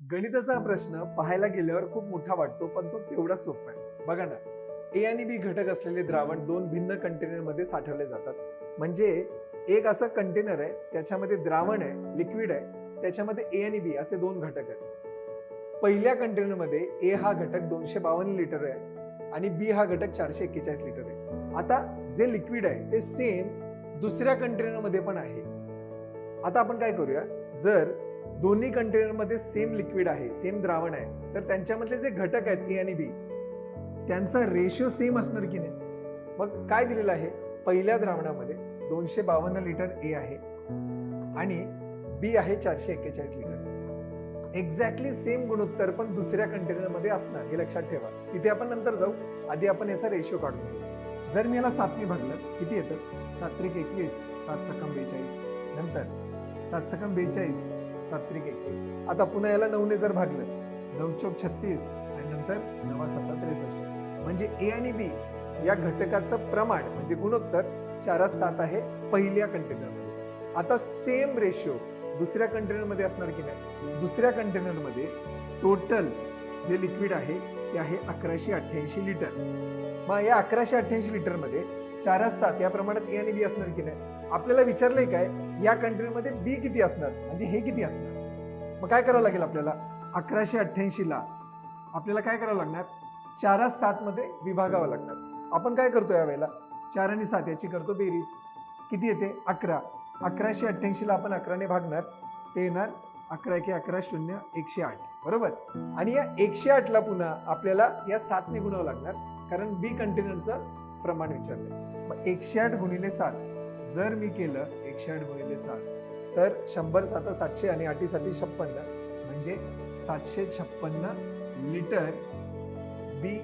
गणिताचा प्रश्न पाहायला गेल्यावर खूप मोठा वाटतो पण तो तेवढा सोपा आहे. बघा ना ए आणि बी घटक असलेले द्रावण दोन भिन्न कंटेनरमध्ये साठवले जातात. म्हणजे एक असं कंटेनर आहे त्याच्यामध्ये द्रावण आहे लिक्विड आहे त्याच्यामध्ये ए आणि बी असे दोन घटक आहेत. पहिल्या कंटेनरमध्ये ए हा घटक दोनशे बावन्न लिटर आहे आणि बी हा घटक चारशे एक्केचाळीस लिटर आहे. आता जे लिक्विड आहे ते सेम दुसऱ्या कंटेनरमध्ये पण आहे. आता आपण काय करूया? जर दोन्ही कंटेनरमध्ये सेम लिक्विड आहे सेम द्रावण आहे. तर त्यांच्यामधले जे घटक आहेत ए आणि बी त्यांचा रेशिओ सेम असणार की नाही? मग काय दिलेलं आहे? पहिल्या द्रावणामध्ये दोनशे बावन्न लिटर ए आहे आणि बी आहे चारशे एक्केचाळीस लिटर. एक्झॅक्टली सेम गुणोत्तर पण दुसऱ्या कंटेनरमध्ये असणार हे लक्षात ठेवा. तिथे आपण नंतर जाऊ. आधी आपण याचा रेशियो काढून घेऊ. जर मी याला सातने भागलं किती येतं? सात्रिक एकवीस सात सकम बेचाळीस. नंतर सात सकम बेचाळीस सात्विक एकवीस. आता पुन्हा याला नऊने जर भागलं नऊ चौक छत्तीस आणि नंतर नवा सत्ता त्रेसष्ट म्हणजे ए आणि बी या घटकाचं प्रमाण म्हणजे गुणोत्तर चारास सात आहे पहिल्या कंटेनरमध्ये आता सेम रेशियो दुसऱ्या कंटेनरमध्ये असणार की नाही? दुसऱ्या कंटेनरमध्ये टोटल जे लिक्विड आहे ते आहे अकराशे अठ्ठ्याऐंशी लिटर मग या अकराशे अठ्ठ्याऐंशी लिटरमध्ये चारास सात या प्रमाणात ए आणि बी असणार की नाही? आपल्याला विचारलंय काय? या कंट्रीमध्ये बी किती असणार? म्हणजे हे किती असणार? मग काय करावं लागेल आपल्याला? अकराशे अठ्ठ्याऐंशीला आपल्याला काय करावं लागणार? चारास सात मध्ये विभागावं लागणार. आपण काय करतो या वेळेला? चार आणि सात याची करतो बेरीज. किती येते? अकरा. अकराशे अठ्ठ्याऐंशीला आपण अकराने भागणार. ते येणार अकरा एके अकरा शून्य एकशे आठ. बरोबर? आणि या एकशे आठला पुन्हा आपल्याला या सातने गुणावं लागणार. कारण बी कंटेनरचं प्रमाण विचारलं. मग एकशे आठ गुणिले सात जर मी केलं एकशे आठ गुणिले सात तर शंभर सात सातशे आणि आठी साती छप्पन्न म्हणजे सातशे छप्पन्न लिटर बी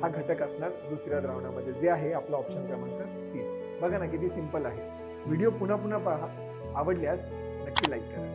हा घटक असणार दुसऱ्या द्रावणामध्ये जे आहे आपला ऑप्शन क्रमांक तीन. बघा ना किती सिंपल आहे. व्हिडिओ पुन्हा पुन्हा पहा. आवडल्यास नक्की लाईक करा.